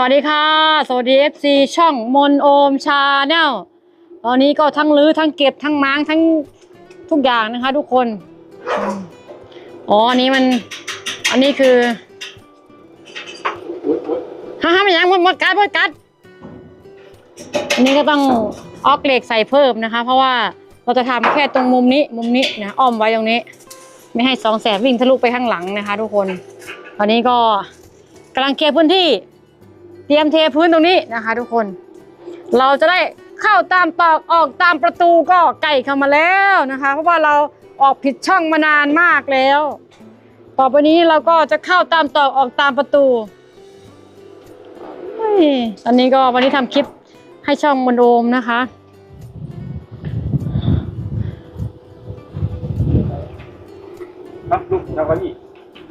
สวัสดีค่ะ สวัสดี FC ช่องมนโอมชาแนลตอนนี้ก็ทั้งรื้อทั้งเก็บทั้งม้างทั้งทุกอย่างนะคะ ทุกคน อ๋ออันนี้มัน อันนี้คือฮ่าฮ่าไม่ยังหมดหมดกัดหมดกัด อันนี้ก็ต้องออกเหล็กใส่เพิ่มนะคะ เพราะว่าเราจะทำแค่ตรงมุมนี้มุมนี้นะอ้อมไว้ตรงนี้ ไม่ให้สองแสบวิ่งทะลุไปข้างหลังนะคะ ทุกคน ตอนนี้ก็กำลังเคลียร์พื้นที่ เตรียมเทพื้นตรงนี้นะคะ ทุกคน เราจะได้เข้าตามตอกออกตามประตูก็ใกล้เข้ามาแล้วนะคะ เพราะว่าเราออกผิดช่องมานานมากแล้ว ต่อไปนี้เราก็จะเข้าตามตอกออกตามประตูเฮ้ยตอนนี้ก็วันนี้ทำคลิปให้ช่องมนโอมนะคะ ครับลูกนั่งเก้าอี้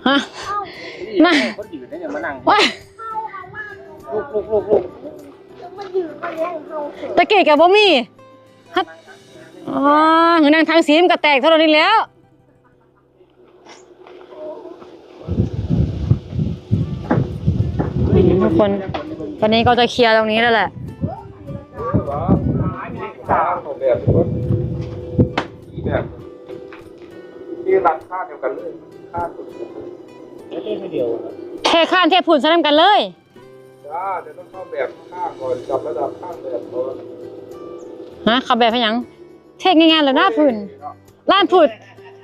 ฮะนี่นั่งคนยืนเนี่ยมานั่ง ว้าย ลูกลูกลูกลูกมันอยู่มันเล่นเฮาเถอะตะเกียบกับบ่มีฮัดอ๋อหือนางทางสีมันก็แตกเท่านี้แล้ว ทุกคน ตอนนี้ก็จะเคลียร์ตรงนี้แล้วแหละตาของแบบที่แบบที่รักค่าเดียวกันเลยค่าสุดไม่ได้ไม่เดียวเทข้านเทผุนใส่น้ำกันเลย จ้าจะต้องเข้าแบบค่าก่อนจับระดับค่าแบบก่อนฮะขับแบบให้หยังเทง่ายๆแล้วหน้าพื้นล้านพื้น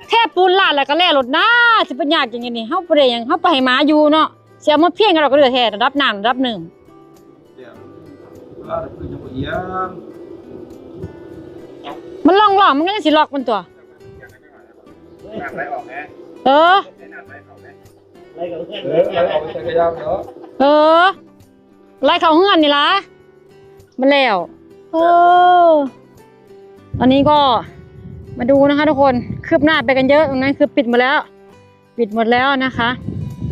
เทปูนลาดแล้วก็แล่รถหน้าสิเป็นยากอย่างนี้เฮาบ่ได้หยังเฮาไปให้หมาอยู่เนาะเสียมาเพียงกันเราก็เหลือแท้ระดับน้ำระดับหนึ่ง เดี๋ยวว่าคือจะเอียงมันล่องๆมันก็ยังสิล็อกมันตัว หนักไรออกแน่เออหนักไรออกแน่ไรกับเพื่อนเลยไรออกไปใช้กระยำเนาะ เออ ไล่เขาเฮือนนี่ล่ะมันแล้วเออตอนนี้ก็มาดูนะคะ ทุกคนคืบหน้าไปกันเยอะตรงนั้นคือปิดหมดแล้ว ปิดหมดแล้วนะคะ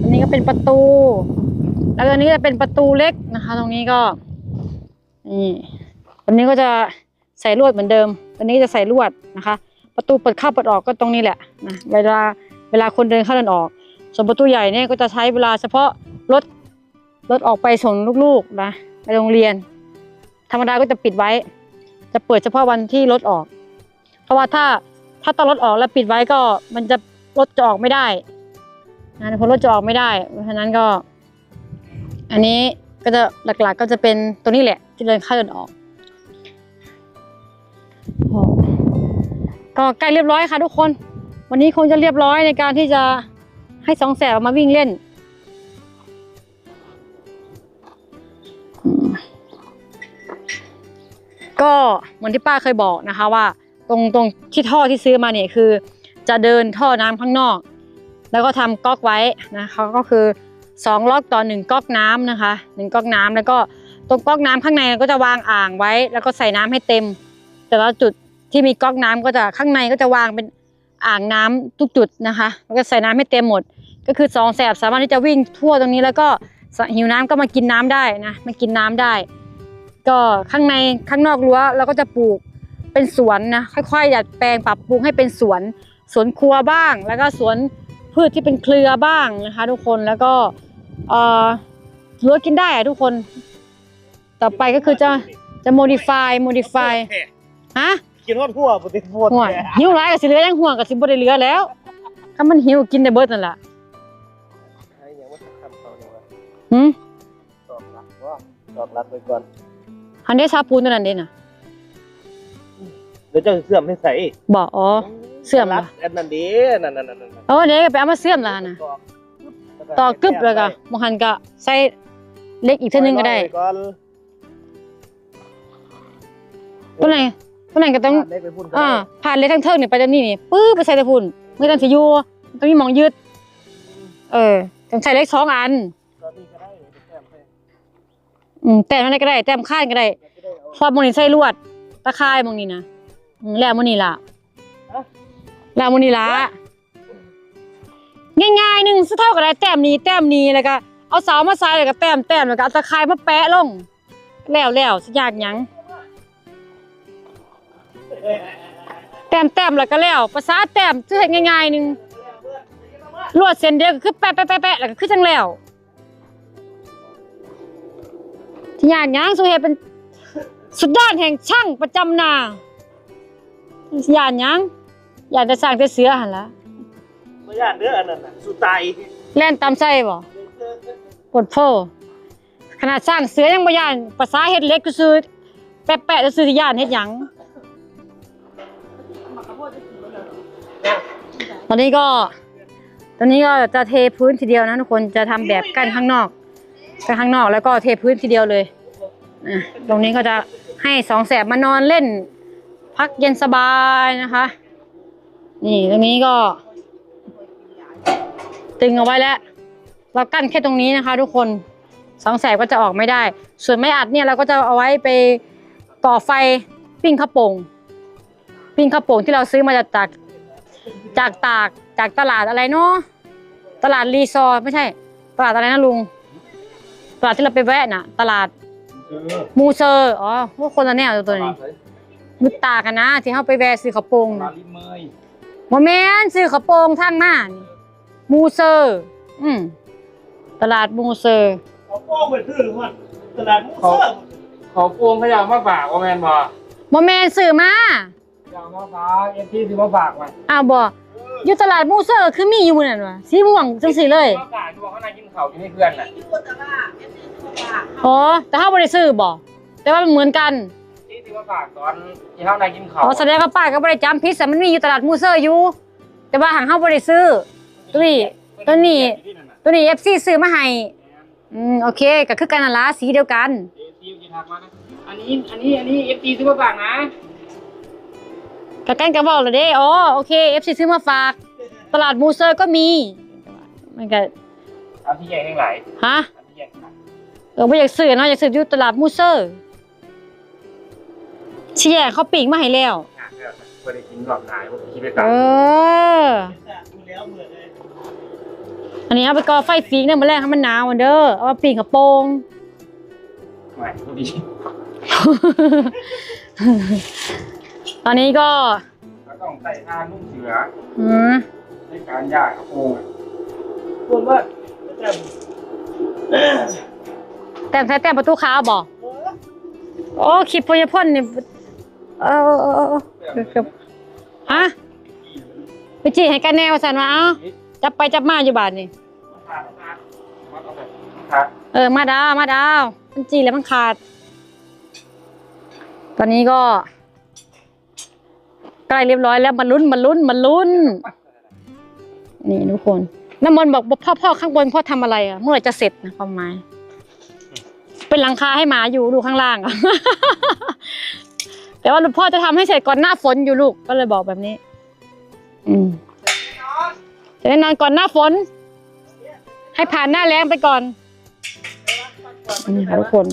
อันนี้ก็เป็นประตู แล้วตรงนี้จะเป็นประตูเล็กนะคะ ตรงนี้ก็นี่ตรงนี้ก็จะใส่ลวดเหมือนเดิมตรงนี้จะใส่ลวดนะคะ ประตูเปิดเข้าเปิดออกก็ตรงนี้แหละนะเวลาเวลาคนเดินเข้าเดินออก ส่วนประตูใหญ่เนี่ยก็จะใช้เวลาเฉพาะรถ รถออกไปส่งลูกๆนะไปโรงเรียน ธรรมดาก็จะปิดไว้ จะเปิดเฉพาะวันที่รถออก เพราะว่าถ้าถ้าตอนรถออกแล้วปิดไว้ก็มันจะรถจะออกไม่ได้นะเพราะรถจะออกไม่ได้ เพราะฉะนั้นก็ อันนี้ก็จะหลักๆก็จะเป็นตัวนี้แหละที่เดินเข้าเดินออก ก็ใกล้เรียบร้อยค่ะทุกคน วันนี้คงจะเรียบร้อยในการที่จะให้สองแสบมาวิ่งเล่น ก็เหมือนที่ป้าเคยบอกนะคะว่า ตรงตรงที่ท่อที่ซื้อมาเนี่ยคือ จะเดินท่อน้ำข้างนอก แล้วก็ทำก๊อกไว้นะคะก็คือสองล็อกต่อหนึ่งก๊อกน้ำนะคะหนึ่งก๊อกน้ำแล้วก็ตรงก๊อกน้ำข้างในก็จะวางอ่างไว้ แล้วก็ใส่น้ำให้เต็ม แต่ละจุดที่มีก๊อกน้ำก็จะข้างในก็จะวางเป็นอ่างน้ำทุกจุดนะคะแล้วก็ใส่น้ำให้เต็มหมด ก็คือสองแสบสามารถที่จะวิ่งทั่วตรงนี้แล้วก็ หิวน้ำก็มากินน้ำได้นะมากินน้ำได้ ก็ข้างในข้างนอกรั้วเราก็จะปลูกเป็นสวนนะค่อยๆดัดแปลงปรับปรุงให้เป็นสวนสวนครัวบ้าง แล้วก็สวนพืชที่เป็นเครือบ้างนะคะ ทุกคนแล้วก็เอ่อรั้วกินได้อะทุกคน ต่อไปก็คือจะจะ modify modify ฮะกินฮอดหัวบ่ได้ปวดห่วยหิวร้ายกับสิเหลือยังห่วงกับสิบ่ได้เหลือแล้วถ้ามันหิวกินได้เบิดนั่นล่ะ หืมตอกรักว่าตอกรักไว้ก่อน อันนี้ซาปูนตัวนั้นเด้น่ะเดี๋ยวเจ้าสิเสื่อมให้ใส่บอกอ๋อ เสื่อมเหรอรักอันนั้นเด้นั่นๆๆๆเออเดี๋ยวก็ไปเอามาเสื่อมแล้วนะต่อกึบแล้วก็บางหันก็ใส่เล็กอีกเท่านึงก็ได้ก่อนตัวไหนตัวไหนก็ต้อง ได้ไปพุ่นก็อ่าได้ผ่านเล็กทั้งเทิงนี่ไปตรงนี้นี่ปื้อไปใส่ตะพุ่นไม่ต้องสิอยู่ต้องมีหมองยืด เออต้องใช้เล็กสองอัน อืมแต้มอะไรก็ได้ แต้มข้างก็ได้แล้วจะได้เอาฟอดมองนี่ใส่ลวด ตะข่ายมองนี่นะอืมแล้วมองนี่ล่ะแล้วมองนี่ล่ะง่ายๆหนึ่งสุดเท่ากับได้แต้มนี้แต้มนี้แล้วก็เอาเสามาใส่แล้วก็แต้มแต้มแล้วก็เอาตะข่ายมาแปะลง แล้วแล้วสิยากหยังแต้มแต้มแล้วก็แล้วภาษาแต้มคือเฮ็ดง่ายๆหนึงลวดเส้นเดียวก็คือแปะแปะแปะแปะแล้วก็คือจังแล้ว ที่ยากหยังสุเหตุเป็นสุดยอดแห่งช่างประจำนาสิยานหยังอยากจะสร้างแต่เสือหั่นล่ะบ่ย่านเด้ออันนั้นน่ะสุไตแล่นตามไส้บ่ปวดโพขนาดสร้างเสือยังบ่ย่านภาษาเฮ็ดเหล็กก็ซื้อแปะๆจะซื้อที่ย่านเฮ็ดหยังตอนนี้ก็ ตอนนี้ก็จะเทพื้นทีเดียวนะทุกคนจะทำแบบกั้นข้างนอก กั้นข้างนอกแล้วก็เทพื้นทีเดียวเลยตรงนี้ก็จะให้สองแสบมานอนเล่น พักเย็นสบายนะคะ นี่ตรงนี้ก็ ตึงเอาไว้แล้ว เรากั้นแค่ตรงนี้นะคะ ทุกคนสองแสบก็จะออกไม่ได้ ส่วนไม้อัดเนี่ยเราก็จะเอาไว้ไปก่อไฟปิ้งข้าวโป่งปิ้งข้าวโป่งที่เราซื้อมาจากตากจากตากจากตลาดอะไรเนาะตลาดรีซอร์ไม่ใช่ ตลาดอะไรนะลุง ตลาดที่เราไปแวะน่ะ ตลาดเออมูเซอร์อ๋อพวกคนละแนวตัวนี้มุดตากันนะ ที่เขาไปแวะซื้อข้าวโป่งมาน่ะลิมเมยโมเมนซื้อข้าวโป่งทางหน้านี่มูเซอร์ อืมตลาดมูเซอร์เขาโป้งไปซื้อมันตลาดมูเซอร์เขาโกงเขาอยากมาฝากว่าแมนบ่โมเมนซื้อมาอยากมาฝากเอ็นที่สิมาฝากมาอ้าวบ่ อยู่ตลาดมูเซอร์คือมีอยู่นั่นวะสีม่วงจังสีเลยมาฝากที่ว่าเขานั่งกินข้าวอยู่ในเพื่อนน่ะอ๋อแต่เขาบ่ได้ซื้อบ่แต่ว่ามันเหมือนกันที่สิมาฝากตอนที่เขานั่งกินข้าวอ๋อแสดงว่าป้าก็บ่ได้จำผิดแต่มันมีอยู่ตลาดมูเซอร์อยู่ แต่ว่าหางเฮาบ่ได้ซื้อตัวนี้ตัวนี้ตัวนี้ FC ซื้อมาให้อืมโอเคก็คือกันนั่นล่ะสีเดียวกันเอ็นที่ที่ทักมานะอันนี้อันนี้อันนี้เอฟซีซื้อมาฝากนะ ก็กันก็บอกเลยเด้อ๋อโอเค FC ซื้อมาฝาก ตลาดมูเซอร์ก็มีมันก็อันที่ใหญ่แห่งหลายฮะอันที่ใหญ่แห่งหลายเออไม่อยากซื้อเนาะอยากซื้ออยู่ตลาดมูเซอร์เชี่ยเขาปีกมาให้แล้วงานเรื่องไม่ได้กินหลอดนายผมคิดไปเอตามอดูแล้วเหมือนเลยอันนี้เอาไปก่อไฟฟิกเนี่ยมาแรกให้มันหนาวมันเด้อเอามาปีกกระโปรงไม่พอดี ตอนนี้ก็ก็ต้องใส่ผ้านุ่งเสืออืมในการย่างกระโปรงควรว่าแต่แต่ใส่แต่ประตูขาวบ่โอ้คลิปพยาพ่นนี่เออเออเออเออเกือบฮะไปจีให้กันแนวสันว่าเอ้าจับไปจับมาอยู่บาทนี่ขาดขาดมาต้องแบบขาดเออมาดาวมาดาวมันจีแล้วมันขาด ตอนนี้ก็ใก ล้เรียบร้อยแล้วมาลุ้นมาลุ้นมาลุ้น นี่ทุกคนน้ำมนต์บอกพ่อพ่อข้างบนพ่อทำอะไรอะเมื่อไหร่จะเสร็จนะความหมายเป็นหลังคาให้หมาอยู่ดูข้างล่างอะแต่ว่าพ่อจะทำให้เสร็จก่อนหน้าฝนอยู่ลูกก็เลยบอกแบบนี้ อืมจะได้นอนก่อนหน้าฝน ให้ผ่านหน้าแรงไปก่อนนี่ค่ะทุกคน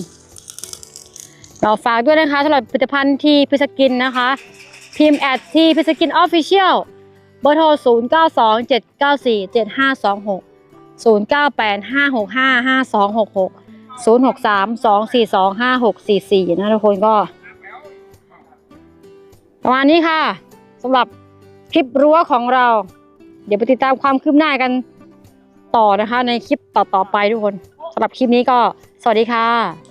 เราฝากด้วยนะคะสำหรับผลิตภัณฑ์ที่พิสกินนะคะ พิมพ์แอดที่พิสกินออฟฟิเชียลเบอร์โทร 0 9 2 7 9 4 7 5 2 6 0 9 8 5 6 5 5 2 6 6 0 6 3 2 4 2 5 6 4 4 นะทุกคนก็ ประมาณนี้ค่ะสำหรับคลิปรั้วของเรา เดี๋ยวไปติดตามความคืบหน้ากันต่อนะคะ ในคลิปต่อๆไปทุกคนสำหรับคลิปนี้ก็สวัสดีค่ะ